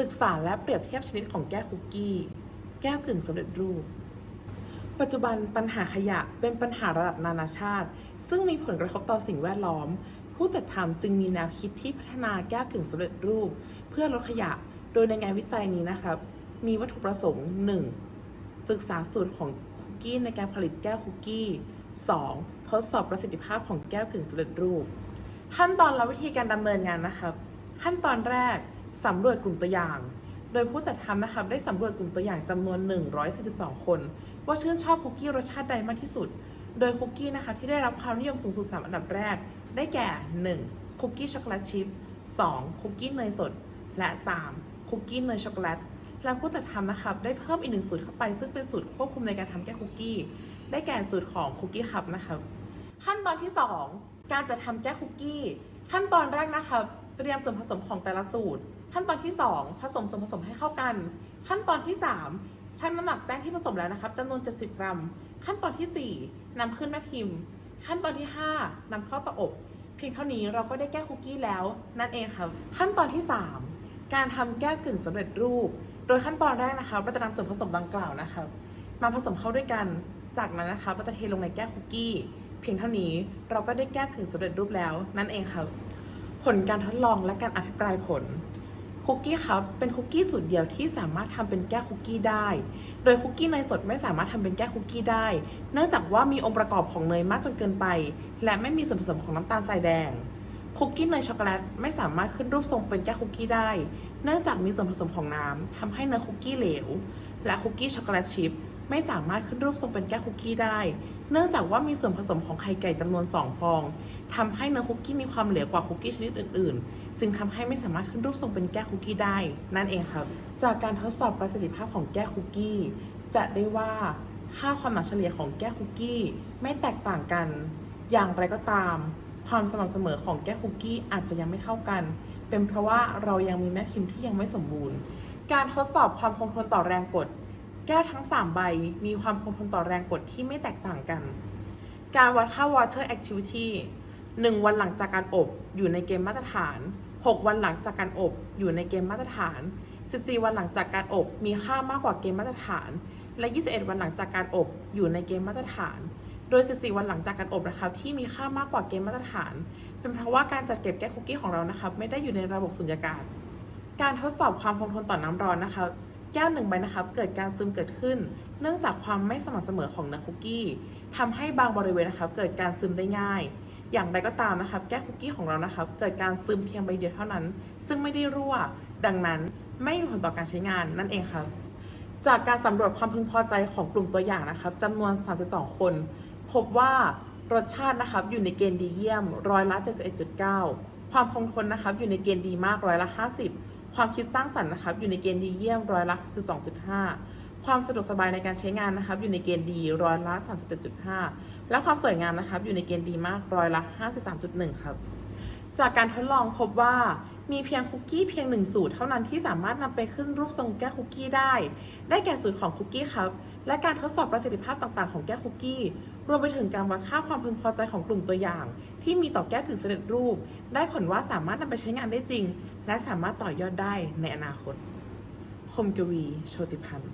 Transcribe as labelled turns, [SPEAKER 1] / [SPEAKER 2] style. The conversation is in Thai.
[SPEAKER 1] ศึกษาและเปรียบเทียบชนิดของแก้วคุกกี้ แก้วกึ่งสำเร็จรูป ปัจจุบันปัญหาขยะเป็นปัญหาระดับนานาชาติ ซึ่งมีผลกระทบต่อสิ่งแวดล้อม ผู้จัดทำจึงมีแนวคิดที่พัฒนาแก้วกึ่งสำเร็จรูป เพื่อลดขยะ โดยในงานวิจัยนี้นะครับ มีวัตถุประสงค์ 1. ศึกษาสูตรของคุกกี้ในการผลิตแก้วคุกกี้ 2. ทดสอบประสิทธิภาพของแก้วกึ่งสำเร็จรูป ขั้นตอนและวิธีการดำเนินงานนะครับ ขั้นตอนแรก สำรวจกลุ่มตัวอย่าง โดยผู้จัดทำนะครับได้สำรวจกลุ่มตัวอย่างจำนวน 142 คน ว่าชื่นชอบคุกกี้รสชาติใดมากที่สุด โดยคุกกี้นะคะที่ได้รับความนิยมสูงสุด 3 อันดับแรก ได้แก่ 1. คุกกี้ช็อกโกแลตชิพ 2. คุกกี้เนยสด และ 3. คุกกี้เนยช็อกโกแลตและผู้จัดทำนะครับได้เพิ่มอีกหนึ่งสูตรเข้าไป ซึ่งเป็นสูตรควบคุมในการทำแก้คุกกี้ ได้แก่สูตรของคุกกี้คัพนะครับขั้นตอนที่ 2 การจะทำแก้คุกกี้ ขั้นตอนแรกนะครับ เตรียมส่วนผสมของแต่ละสูตร ขั้นตอนที่ 2 ผสมส่วนผสมให้เข้ากัน ขั้นตอนที่ 3 ชั่งน้ำหนักแป้งที่ผสมแล้วนะครับจำนวน 70 กรัม ขั้นตอนทีสี่4นำขึ้นแม่พิมพ์ ขั้นตอนที่ 5นำเข้าเตาอบ เพียงเท่านี้เราก็ได้แก้คุกกี้แล้ว นั่นเองครับ ขั้นตอนที่ 3 การทำแก้วกึ่งสำเร็จรูป โดยขั้นตอนแรกนะครับเราจะนำส่วนผสมดังกล่าวนะครับมาผสมเข้าด้วยกัน จากนั้นนะคะเราจะเทลงในแก้วคุกกี้ เพียงเท่านี้เราก็ได้แก้วกึ่งสำเร็จรูปแล้ว นั่นเองครับ ผลการทดลองและการอภิปรายผลคุกกี้ครับเป็นคุกกี้สูตรเดียวที่สามารถทำเป็นแก้วคุกกี้ได้ โดยคุกกี้เนยสดไม่สามารถทำเป็นแก้วคุกกี้ได้ เนื่องจากว่ามีองค์ประกอบของเนยมากจนเกินไป และไม่มีส่วนผสมของน้ำตาลทรายแดง คุกกี้เนยช็อกโกแลตไม่สามารถขึ้นรูปทรงเป็นแก้วคุกกี้ได้ เนื่องจากมีส่วนผสมของน้ำทำให้เนื้อคุกกี้เหลว และคุกกี้ช็อกโกแลตชิพ ไม่สามารถขึ้นรูปทรงเป็นแก้วคุกกี้ได้ เนื่องจากว่ามีส่วนผสมของไข่ไก่จำนวน 2 ฟองทำให้เนื้อคุกกี้มีความเหลวกว่าคุกกี้ชนิดอื่น ๆ จึงทำให้ไม่สามารถขึ้นรูปทรงเป็นแก้วคุกกี้ได้ นั่นเองครับ จากการทดสอบประสิทธิภาพของแก้วคุกกี้ จะได้ว่าค่าความหนาเฉลี่ยของแก้วคุกกี้ไม่แตกต่างกัน อย่างไรก็ตาม ความสม่ำเสมอของแก้วคุกกี้อาจจะยังไม่เท่ากัน เป็นเพราะว่าเรายังมีแม่พิมพ์ที่ยังไม่สมบูรณ์ การทดสอบความคงทนต่อแรงกด แก้วทั้ง 3 ใบมีความคงทนต่อแรงกดที่ไม่แตกต่างกัน การวัดค่า water activity 1 วันหลังจากการอบอยู่ในเกณฑ์มาตรฐาน 6 วันหลังจากการอบอยู่ในเกณฑ์มาตรฐาน 14 วันหลังจากการอบมีค่ามากกว่าเกณฑ์มาตรฐาน และ 21 วันหลังจากการอบอยู่ในเกณฑ์มาตรฐาน โดย 14 วันหลังจากการอบนะครับที่มีค่ามากกว่าเกณฑ์มาตรฐาน เป็นเพราะว่าการจัดเก็บแก้คุกกี้ของเรานะครับไม่ได้อยู่ในระบบสุญญากาศ การทดสอบความคงทนต่อน้ำร้อนนะคะ แก้วหนึ่งใบนะครับเกิดการซึมเกิดขึ้น เนื่องจากความไม่สม่ำเสมอของเนื้อคุกกี้ทำให้บางบริเวณนะครับ เกิดการซึมได้ง่าย อย่างไรก็ตามนะครับ แก้วคุกกี้ของเรานะครับ เกิดการซึมเพียงใบเดียวเท่านั้น ซึ่งไม่ได้รั่ว ดังนั้นไม่มีผลต่อการใช้งานนั่นเองครับ จากการสำรวจความพึงพอใจของกลุ่มตัวอย่างนะครับจำนวน 32 คน พบว่ารสชาตินะครับอยู่ในเกณฑ์ดีเยี่ยมร้อยละ71.9 ความคงทนนะครับอยู่ในเกณฑ์ดีมากร้อยละ50 ความคิดสร้างสรรค์นะครับอยู่ในเกณฑ์ดีเยี่ยมร้อยละ 12.5 ความสะดวกสบายในการใช้งานนะครับอยู่ในเกณฑ์ดีร้อยละ 37.5 และความสวยงามนะครับอยู่ในเกณฑ์ดีมากร้อยละ 53.1 ครับ จากการทดลองพบว่ามีเพียงคุกกี้เพียงหนึ่งสูตรเท่านั้นที่สามารถนำไปขึ้นรูปทรงแก้วคุกกี้ได้ ได้แก่สูตรของคุกกี้ครับ และการทดสอบประสิทธิภาพต่างๆของแก้วคุกกี้ รวมไปถึงการวัดค่าความพึงพอใจของกลุ่มตัวอย่าง ที่มีต่อแก้วกึ่งสำเร็จรูป ได้ผลว่าสามารถนำไปใช้งานได้จริง และสามารถต่อยอดได้ในอนาคต คมกวี โชติพันธ์